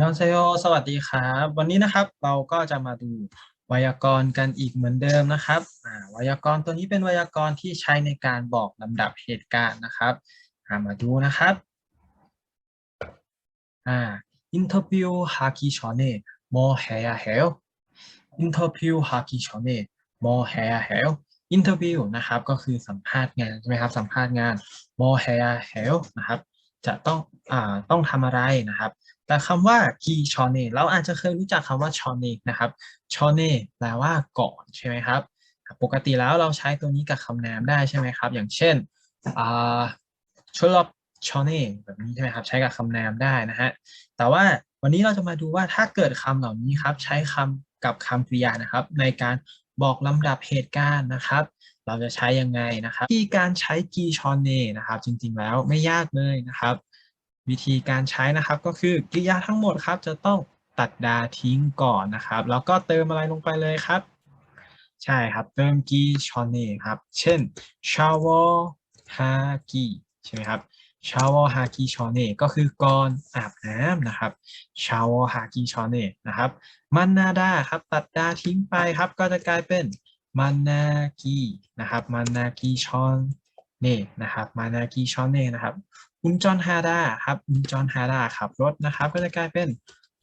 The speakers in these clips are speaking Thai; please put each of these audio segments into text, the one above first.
ยอนเซโยสวัสดีครับ วันนี้นะครับเราก็จะมาดูไวยากรณ์กันอีกเหมือนเดิมนะครับไวยากรณ์ตัวนี้เป็นไวยากรณ์ที่ใช้ในการบอกลำดับเหตุการณ์นะครับามาดูนะครับอ่าอินเทอร์วิวฮากิชอเน่โมเฮียเฮลอินเทอร์วิวฮากิชอเน่โมเฮียเฮลอินเทอร์วิวนะครับก็คือสัมภาษณ์งานใช่ไหมครับสัมภาษณ์งานโมเฮียเฮลนะครับ จะต้องอ่าต้องทำอะไรนะครับ แต่คำว่ากีชอเนเราอาจจะเคยรู้จักคำว่าชอเนนะครับชอเนแปลว่าก่อนใช่ไหมครับ ปกติแล้วเราใช้ตัวนี้กับคำนามได้ใช่ไหมครับ อย่างเช่นอ่าชลบชอเน่แบบนี้ใช่ไหมครับใช้กับคำนามได้นะฮะแต่ว่าวันนี้เราจะมาดูว่าถ้าเกิดคำเหล่านี้ครับใช้คำกับคำกริยานะครับ ในการบอกลำดับเหตุการณ์นะครับ เราจะใช้ยังไงนะครับที่การใช้กีชอนเนนะครับ จริงๆแล้วไม่ยากเลยนะครับ วิธีการใช้นะครับก็คือกริยาทั้งหมดครับ จะต้องตัดดาทิ้งก่อนนะครับ แล้วก็เติมอะไรลงไปเลยครับ ใช่ครับเติมกีชอนเนครับ เช่น shower 하기ใช่ไหมครับ shower haki ชอนเนก็คือก่อนอาบน้ำนะครับ shower haki ชอนเนนะครับมันนาดาครับตัดดาทิ้งไปครับก็จะกลายเป็น มันากีนะครับมันากีชอนเน่นะครับมันากีชอนเน่นะครับอุนจอนฮาดาครับอุนจอนฮาดาขับรถนะครับ ก็จะกลายเป็น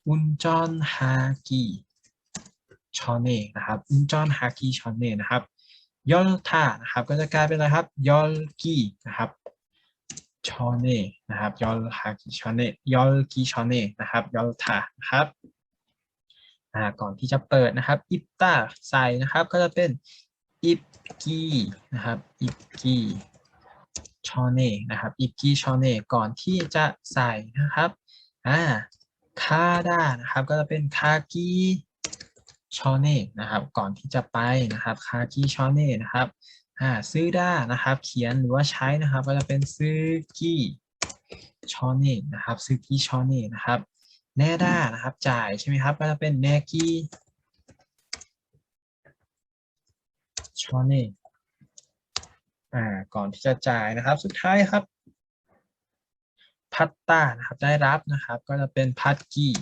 อุนจอนฮากีชอนเน่นะครับอุนจอนฮากีชอนเน่นะครับยอลทานะครับก็จะกลายเป็นอะไรครับยอลกีนะครับชอนเน่นะครับยอลฮากีชอนเน่ยอลกีชอนเน่นะครับยอลทานะครับ อ่าก่อนที่จะเปิดนะครับอิปตาใส่นะครับก็จะเป็นอิปกีนะครับอิปกีชอเน่นะครับอิกกี้ชอเน่ก่อนที่จะใส่นะครับอ่าคาดานะครับก็จะเป็นคากิชอเน่นะครับก่อนที่จะไปนะครับคากิชอเน่นะครับอ่าซื้อด้านะครับเขียนหรือว่าใช้นะครับก็จะเป็นซื้อกี้ชอเน่นะครับซื้อกี้ชอเน่นะครับ แนด้านะครับ จ่ายใช่ไหมครับ ก็จะเป็นแนกี้ชอเน่อ่า ก่อนที่จะจ่ายนะครับ สุดท้ายครับ พัตตานะครับ ได้รับนะครับ ก็จะเป็นพัตกี้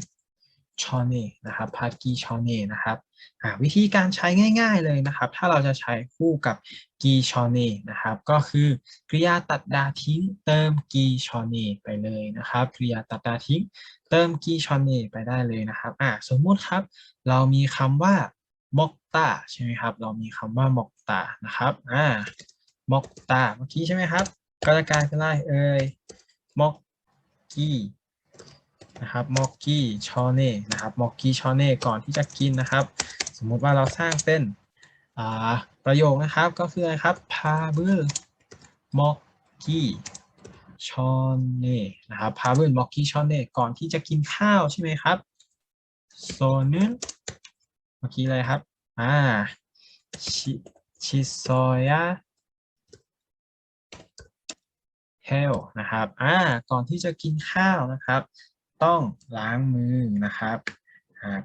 ชอเน่นะครับพัตกี้ชอเน่นะครับอ่าวิธีการใช้ง่าย ๆเลยนะครับ ถ้าเราจะใช้คู่กับกีชอเน่นะครับ ก็คือกริยาตัดดาทิ้งเติมกีชอเน่ไปเลยนะครับกริยาตัดดาทิ้งเติมกีชอเน่ไปได้เลยนะครับอ่าสมมุติครับ เรามีคำว่ามอกตาใช่ไหมครับ เรามีคำว่ามอกตานะครับอ่ามอกตาเมื่อกี้ใช่ไหมครับ ก็จะกลายเป็นไรเอ่ยมอกกี้ นะครับมอกกี้ชอเน่นะครับมอกกี้ชอเน่ก่อนที่จะกินนะครับ สมมุติว่าเราสร้างเป็นอ่าประโยคนะครับก็คืออะไรครับพาเบอร์มอกกี้ชอเน่นะครับพาเบอร์มอกกี้ชอเน่ก่อนที่จะกินข้าวใช่ไหมครับโซนึงเมื่อกี้อะไรครับอ่าชิชิโซยะเฮลนะครับอ่าก่อนที่จะกินข้าวนะครับ ต้องล้างมือนะครับ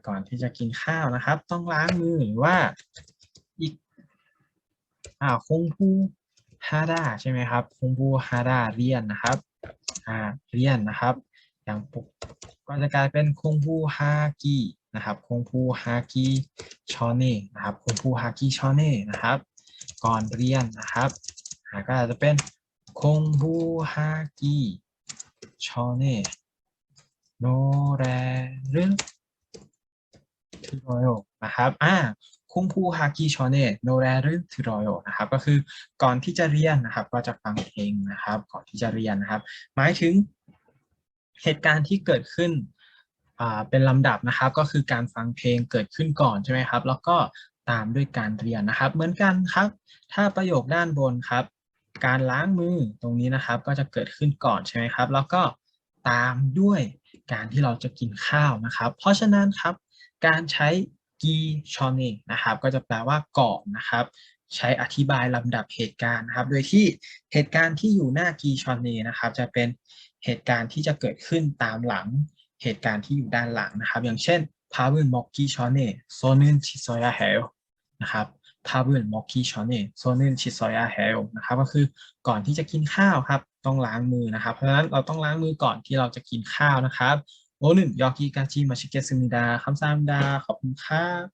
ก่อนที่จะกินข้าวนะครับ ต้องล้างมือหรือว่าอีกอ่าคงพูฮาดาใช่ไหมครับคงพูฮาดาเรียนนะครับอ่าเรียนนะครับ อย่างปุกก็จะกลายเป็นคงพูฮากินะครับคงพูฮากิชอเน่นะครับคงพูฮากิชอเน่นะครับ ก่อนเรียนนะครับก็อาจจะเป็นคงบูฮากิชอเน่ โนแรรึทูโรโยนะครับอ่าคงพูฮากิชอเน่โนแรรึทูโรโยนะครับ ก็คือก่อนที่จะเรียนนะครับ ก็จะฟังเพลงนะครับ ก่อนที่จะเรียนนะครับ หมายถึงเหตุการณ์ที่เกิดขึ้นอ่าเป็นลำดับนะครับ ก็คือการฟังเพลงเกิดขึ้นก่อนใช่ไหมครับ แล้วก็ตามด้วยการเรียนนะครับ เหมือนกันครับ ถ้าประโยคด้านบนครับ การล้างมือตรงนี้นะครับ ก็จะเกิดขึ้นก่อนใช่ไหมครับ แล้วก็ ตามด้วยการที่เราจะกินข้าวนะครับ เพราะฉะนั้นครับการใช้กีชอนเนนะครับก็จะแปลว่าก่อนนะครับใช้อธิบายลำดับเหตุการณ์นะครับ โดยที่เหตุการณ์ที่อยู่หน้ากีชอนเนนะครับ จะเป็นเหตุการณ์ที่จะเกิดขึ้นตามหลังเหตุการณ์ที่อยู่ด้านหลังนะครับ อย่างเช่นพาวินมอกกีชอนเนโซนึนชิโซยาเฮลนะครับ ทาบุนมอกกี้ชอนเน่โซนึนชิซอยาเฮลนะครับก็คือก่อนที่จะกินข้าวครับ ต้องล้างมือนะครับ เพราะฉะนั้นเราต้องล้างมือก่อนที่เราจะกินข้าวนะครับ 오늘 여기까지 마치겠습니다. 감사합니다. ขอบคุณครับ